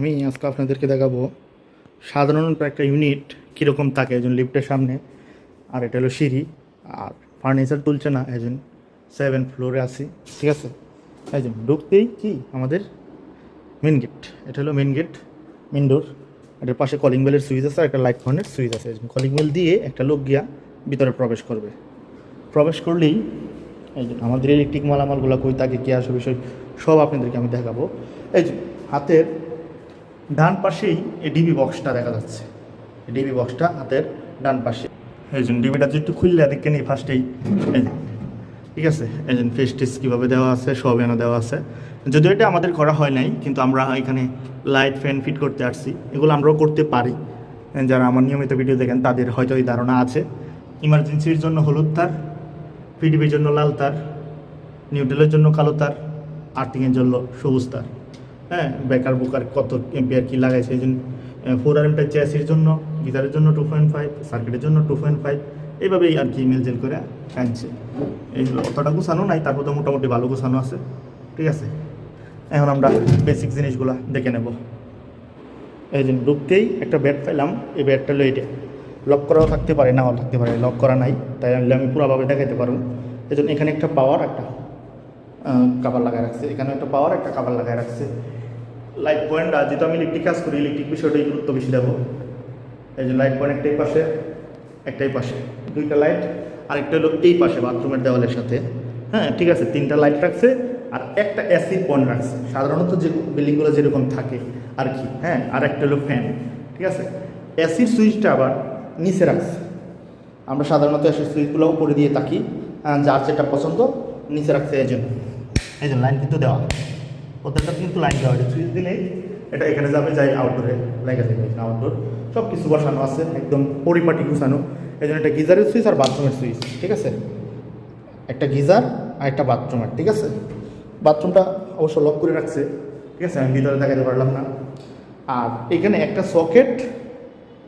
আমি আজকে আপনাদেরকে দেখাবো সাধারণত একটা ইউনিট কীরকম থাকে, একজন লিফটের সামনে। আর এটা হলো সিঁড়ি, আর ফার্নিচার তুলছে না, একজন সেভেন ফ্লোরে আছি, ঠিক আছে? একজন ঢুকতেই কি? আমাদের মেন গেট এটা হলো মেন গেট মেন ডোর এটার পাশে কলিং বেলের সুইচ আছে, আর একটা লাইট ফোনের সুইচ আছে। একজন কলিং বেল দিয়ে একটা লোক গিয়া ভিতরে প্রবেশ করবে। প্রবেশ করলেই যে আমাদের ইলেকট্রিক মালামালগুলো কই তাকে কী আসে বিষয়, সব আপনাদেরকে আমি দেখাবো। এই যে, হাতের ডান পাশেই এই ডিবি বক্সটা দেখা যাচ্ছে। এই ডিবি বক্সটা হাতের ডান পাশে। এই জন্য ডিবিটা একটু খুললে দেখে নিই ফার্স্টেই এই ঠিক আছে? এই যে ফেস কীভাবে দেওয়া আছে সব এনে দেওয়া আছে। যদিও এটা আমাদের করা হয় নাই, কিন্তু আমরা এখানে লাইট ফ্যান ফিট করতে আসছি। এগুলো আমরাও করতে পারি। যারা আমার নিয়মিত ভিডিও দেখেন, তাদের হয়তো এই ধারণা আছে। ইমার্জেন্সির জন্য হলুদ তার পিডিবির জন্য লাল তার নিউট্রেলের জন্য কালো তার আর্থিংয়ের জন্য সবুজ তার। হ্যাঁ বেকার বুকার কত এম্পিয়ার কী লাগাইছে এই জন্য ফোর আর এমটা চ্যাসির জন্য গিটারের জন্য টু পয়েন্ট ফাইভ সার্কিটের জন্য টু পয়েন্ট ফাইভ এইভাবেই আর কি মেলজেল করে আনছে। এই অতটা গুছানো নাই, তারপর তো মোটামুটি ভালো গুছানো আছে, ঠিক আছে? এখন আমরা বেসিক জিনিসগুলো দেখে নেব। এই যে ঢুকতেই একটা ব্যাট পেলাম, এই ব্যাটটা হলো এইটা। লক করাও থাকতে পারে, নাও থাকতে পারে লক করা নাই, তাই আমি আমি পুরোভাবে দেখাতে পারব। এই জন্য এখানে একটা পাওয়ার একটা কাবার লাগায় রাখছে। এখানে একটা পাওয়ার একটা কাবার লাগায় রাখছে। লাইট পয়েন্ট আর যেহেতু আমি ইলেকট্রিক কাজ করি ইলেকট্রিক বিষয়টাই গুরুত্ব বেশি দেবো। এই যে লাইট পয়েন্ট একটাই পাশে একটাই পাশে। দুইটা লাইট আরেকটা হলো এই পাশে বাথরুমের দেওয়ালের সাথে। হ্যাঁ ঠিক আছে, তিনটা লাইট রাখছে আর একটা এসি পয়েন্ট রাখছে। সাধারণত যে বিল্ডিংগুলো যেরকম থাকে আর কি হ্যাঁ আর একটা হলো ফ্যান ঠিক আছে? এসির সুইচটা আবার নিচে রাখছে। আমরা সাধারণত এসির সুইচগুলো উপরে দিয়ে থাকি যার যেটা পছন্দ, নিচে রাখছে এই জন্য। এই জন্য লাইন কিন্তু দেওয়া। প্রত্যেকটা কিন্তু লাইন দেওয়া হয়েছে। সুইচ দিলেই এটা এখানে যাবে, যাই আউটডোরে লেগে যাবে আউটডোর সব কিছু বসানো আছে, একদম পরিপাটি গুছানো। এই জন্য একটা গিজারের সুইচ আর বাথরুমের সুইচ, ঠিক আছে? একটা গিজার আর একটা বাথরুমের ঠিক আছে? বাথরুমটা অবশ্য লক করে রাখছে, ঠিক আছে? আমি ভিতরে দেখাতে পারলাম না। আর এখানে একটা সকেট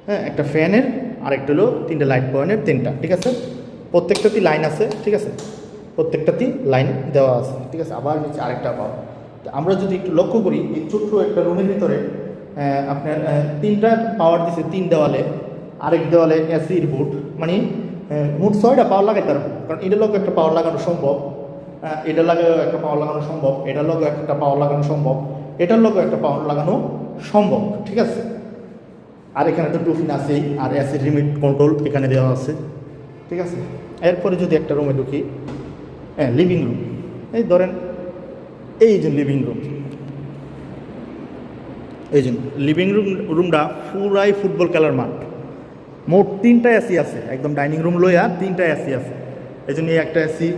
হ্যাঁ একটা ফ্যানের আর একটা হলো তিনটে লাইট পয়েন্টের তিনটা, ঠিক আছে? প্রত্যেকটাতেই লাইন আছে, ঠিক আছে? প্রত্যেকটাতেই লাইন দেওয়া আছে, ঠিক আছে? আবার নিচে আরেকটা পাওয়া। আমরা যদি একটু লক্ষ্য করি, এই ছোট্ট একটা রুমের ভিতরে আপনার তিনটা পাওয়ার দিছে, তিন দেওয়ালে, আরেক দেওয়ালে এসির বুট মানে মোট ছয়টা পাওয়ার লাগাইতে পারব। কারণ এটার লোক একটা পাওয়ার লাগানো সম্ভব এটা এটার লাগে একটা পাওয়ার লাগানো সম্ভব, এটার লোক একটা পাওয়ার লাগানো সম্ভব, এটার লোক একটা পাওয়ার লাগানো সম্ভব, ঠিক আছে? আর এখানে তো টুফিন আছেই, আর অ্যাসিড লিমিট কন্ট্রোল এখানে দেওয়া আছে, ঠিক আছে? এরপরে যদি একটা রুমে ঢুকি হ্যাঁ লিভিং রুম এই ধরেন এই যে লিভিং রুম এই যে লিভিং রুম রুমটা পুরাই ফুটবল খেলার মাঠ। মোট তিনটা এসি আছে, একদম ডাইনিং রুম লইয়া তিনটা এসি আছে। এই জন্য একটা এসি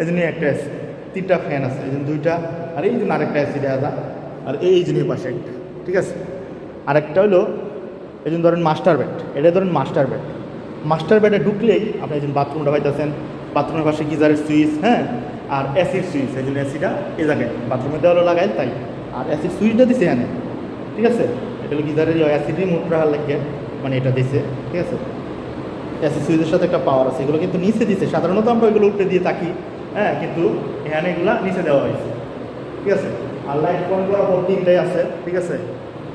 এই জন্য একটা এসি তিনটা ফ্যান আছে, এই জন্য দুইটা, আর এই জন্য আরেকটা এসি দেওয়া আর এই জন্য পাশে একটা, ঠিক আছে? আরেকটা হলো, এই জন্য ধরেন মাস্টার বেড এটা ধরেন মাস্টার বেড মাস্টার বেডে ঢুকলেই আপনি এই জন্য বাথরুমটা পাইতেছেন বাথরুমের পাশে গিজারের সুইচ হ্যাঁ? আর অ্যাসিড সুইচ এই জন্য এসিটা এ জায়গায় বাথরুমের দেওয়ালও লাগাই তাই। আর অ্যাসিড সুইচটা দিছে এখানে, ঠিক আছে? এটা হলো গিজারের অ্যাসিডি মোট রাখার লাগে মানে এটা দিছে, ঠিক আছে? এসি সুইচের সাথে একটা পাওয়ার আছে, এগুলো কিন্তু নিচে দিছে। সাধারণত আমরা ওইগুলো উল্টে দিয়ে থাকি হ্যাঁ? কিন্তু এখানে এগুলো নিচে দেওয়া হয়েছে, ঠিক আছে? আর লাইট পয়েন্ট করার পর তিনটাই আছে, ঠিক আছে?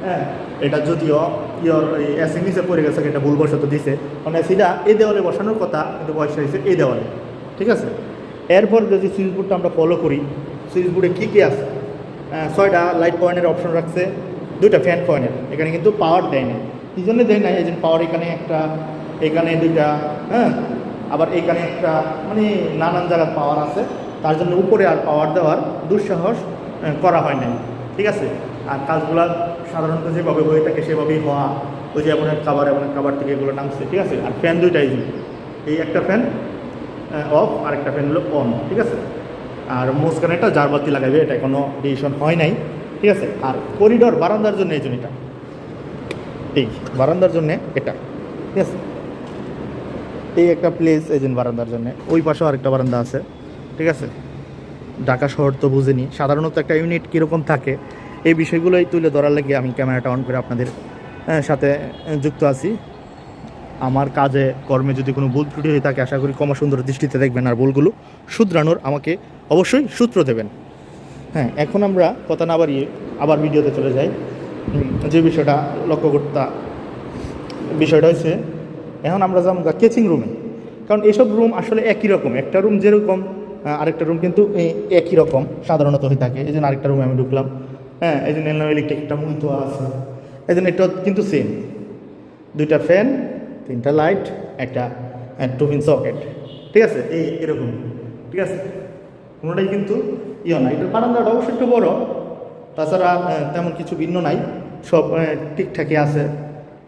হ্যাঁ? এটা যদিও ইয়র এসি নিচে পড়ে গেছে, এটা ভুলবশত দিছে। কারণ এসিটা এই দেওয়ালে বসানোর কথা, কিন্তু বয়স হয়েছে এই দেওয়ালে, ঠিক আছে? এরপর যদি সুইচ বোর্ডটা আমরা ফলো করি সুইচ বোর্ডে কী কী আছে? ছয়টা লাইট পয়েন্টের অপশন রাখছে, দুইটা ফ্যান পয়েন্টের এখানে কিন্তু পাওয়ার দেয় না কী জন্য দেয় না এই পাওয়ার এখানে একটা, এখানে দুইটা হ্যাঁ? আবার এখানে একটা মানে নানান জায়গার পাওয়ার আছে, তার জন্য উপরে আর পাওয়ার দেওয়ার দুঃসাহস করা হয় নাই। ঠিক আছে? আর কাজগুলো সাধারণত যেভাবে হয়ে থাকে, সেভাবেই হওয়া। ওই যে এমন এক খাবার এমন এক খাবার থেকে এগুলো নামছে, ঠিক আছে? আর ফ্যান দুইটাই এই একটা ফ্যান অফ আর একটা ফ্যান হলো অন ঠিক আছে? আর মাঝখানে একটা জারবাতি লাগাবে এটা কোনো ডিসিশন হয় নাই, ঠিক আছে? আর করিডোর বারান্দার জন্য এই জন্য এটা। এই বারান্দার জন্য এটা, ঠিক আছে? এই একটা প্লেস এই জন্য বারান্দার জন্য। ওই পাশেও আরেকটা বারান্দা আছে, ঠিক আছে? ঢাকা শহর তো বুঝিনি। সাধারণত একটা ইউনিট কীরকম থাকে, এই বিষয়গুলোই তুলে ধরার লাগে আমি ক্যামেরাটা অন করে আপনাদের সাথে যুক্ত আছি। আমার কাজে, কর্মে যদি কোনো ভুল ত্রুটি হয়ে থাকে আশা করি কমা সুন্দর দৃষ্টিতে দেখবেন আর ভুলগুলো শুধরানোর আমাকে অবশ্যই সূত্র দেবেন। হ্যাঁ এখন আমরা কথা না বাড়িয়ে আবার ভিডিওতে চলে যাই। যে বিষয়টা লক্ষ্য করতা, বিষয়টা হচ্ছে এখন আমরা যাব কেচিং রুমে। কারণ এসব রুম আসলে একই রকম, একটা রুম যেরকম আরেকটা রুম কিন্তু একই রকম, সাধারণত হয়ে থাকে। এই জন্য আরেকটা রুমে আমি ঢুকলাম। হ্যাঁ এই জন্য ইলেকট্রিক একটা মুইতো আছে। এই জন্য এটা কিন্তু সেম দুইটা ফ্যান তিনটা লাইট একটা টু পিন সকেট ঠিক আছে? এই এরকম। ঠিক আছে? কোনোটাই কিন্তু ইয়ে না এটা বারান্দাটা অবশ্যই একটু বড়। তাছাড়া তেমন কিছু ভিন্ন নাই। সব ঠিকঠাকই আছে।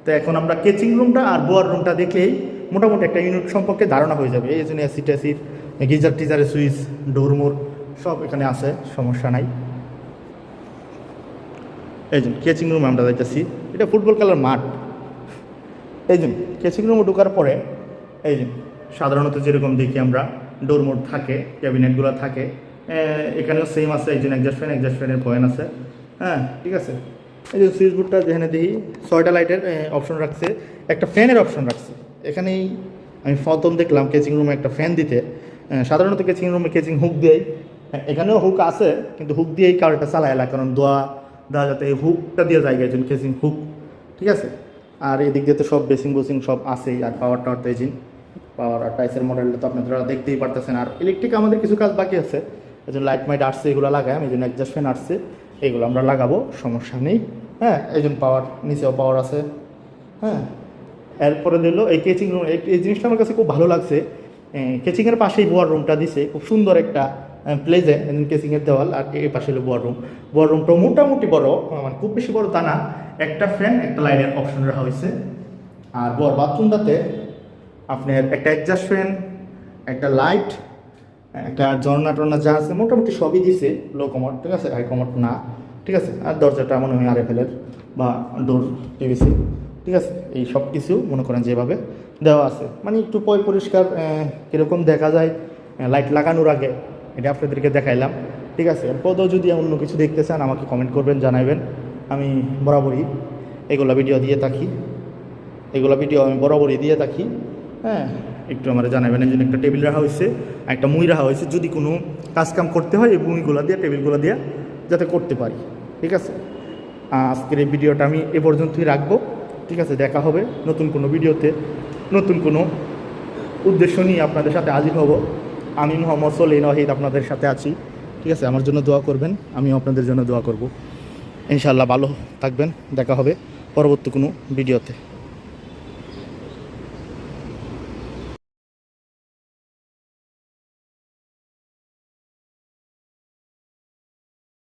তো এখন আমরা কেচিং রুমটা আর বোয়ার রুমটা দেখলেই মোটামুটি একটা ইউনিট সম্পর্কে ধারণা হয়ে যাবে। এই জন্য অ্যাসিড ট্যাসিড গিজার টিজারের সুইচ ডোরমোর সব এখানে আছে। সমস্যা নাই। এই জন্য কেচিং রুমে আমরা যাইতেছি এটা ফুটবল খেলার মাঠ। এই যে কেচিং রুমে ঢোকার পরে এই যে সাধারণত যেরকম দেখি আমরা ডোরমোড থাকে ক্যাবিনেটগুলো থাকে এখানেও সেম আছে এই জন্য একজাস্ট ফ্যান একজাস্ট ফ্যানের পয়েন্ট আছে হ্যাঁ ঠিক আছে? এই যে সুইচ বোর্ডটা যেখানে দেখি ছয়টা লাইটের অপশন রাখছে একটা ফ্যানের অপশন রাখছে। এখানেই আমি প্রথম দেখলাম কেচিং রুমে একটা ফ্যান দিতে। সাধারণত কেচিং রুমে কেচিং হুক হ্যাঁ, এখানেও হুক আছে কিন্তু হুক দিয়েই কারোটা চালায় না কারণ দোয়া দেওয়া যাতে এই হুকটা দিয়ে যায় একজন কেচিং হুক ঠিক আছে? আর এদিক দিয়ে তো সব বেসিং বুসিং সব আছেই, আর পাওয়ার টাওয়ার তো ইঞ্জিন পাওয়ার আর টাইসের মডেলটা তো আপনারা দেখতেই পারতেছেন, আর ইলেকট্রিক আমাদের কিছু কাজ বাকি আছে। এই জন্য লাইট মাইট আসছে, এগুলো লাগাই আমি জন্য অ্যাডজাস্ট ফ্যান আসছে, এগুলো আমরা লাগাবো, সমস্যা নেই। হ্যাঁ এই জন্য পাওয়ার নিচেও পাওয়ার আছে। হ্যাঁ এরপরে দিল এই কেচিং রুম এই জিনিসটা আমার কাছে খুব ভালো লাগছে। কেচিংয়ের পাশেই বোয়ার রুমটা দিছে, খুব সুন্দর একটা প্লেজে কেসিংয়ের দেওয়াল আর এই পাশে হলো বোয়ার রুম বোয়ার রুমটা মোটামুটি বড় মানে খুব বেশি বড় তা না। একটা ফ্যান একটা লাইনের অপশন রাখা হয়েছে। আর বড় বাথরুমটাতে আপনার একটা অ্যাডজাস্ট ফ্যান একটা লাইট একটা ঝর্ণা টর্না যা আছে, মোটামুটি সবই দিছে। লো কমোড ঠিক আছে? হাই কমোড না, ঠিক আছে? আর দরজাটা মনে হয় আর এফেলের বা ডোর পিভিসি ঠিক আছে? এই সব কিছু মনে করেন যেভাবে দেওয়া আছে। মানে একটু পয় পরিষ্কার কীরকম দেখা যায় লাইট লাগানোর আগে। এটা আপনাদেরকে দেখাইলাম। ঠিক আছে, এরপরও যদি অন্য কিছু দেখতে চান, আমাকে কমেন্ট করবেন জানাবেন আমি বরাবরই এগুলো ভিডিও দিয়ে থাকি। এগুলো ভিডিও আমি বরাবরই দিয়ে থাকি। হ্যাঁ একটু আমার জানাবেন এই জন্য একটা টেবিল রাখা হয়েছে একটা মুই রাখা হয়েছে যদি কোনো কাজ কাম করতে হয়, এই মুইগুলো দিয়ে টেবিলগুলো দিয়ে, যাতে করতে পারি। ঠিক আছে? আজকের এই ভিডিওটা আমি এ পর্যন্তই রাখব। ঠিক আছে, দেখা হবে নতুন কোনো ভিডিওতে নতুন কোনো উদ্দেশ্য নিয়ে আপনাদের সাথে হাজির হব। আমি মোহাম্মদ সলিন ওয়াহিদ আপনাদের সাথে আছি। ঠিক আছে, আমার জন্য দোয়া করবেন, আমিও আপনাদের জন্য দোয়া করব। ইনশাল্লাহ ভালো থাকবেন, দেখা হবে পরবর্তী কোনো ভিডিওতে।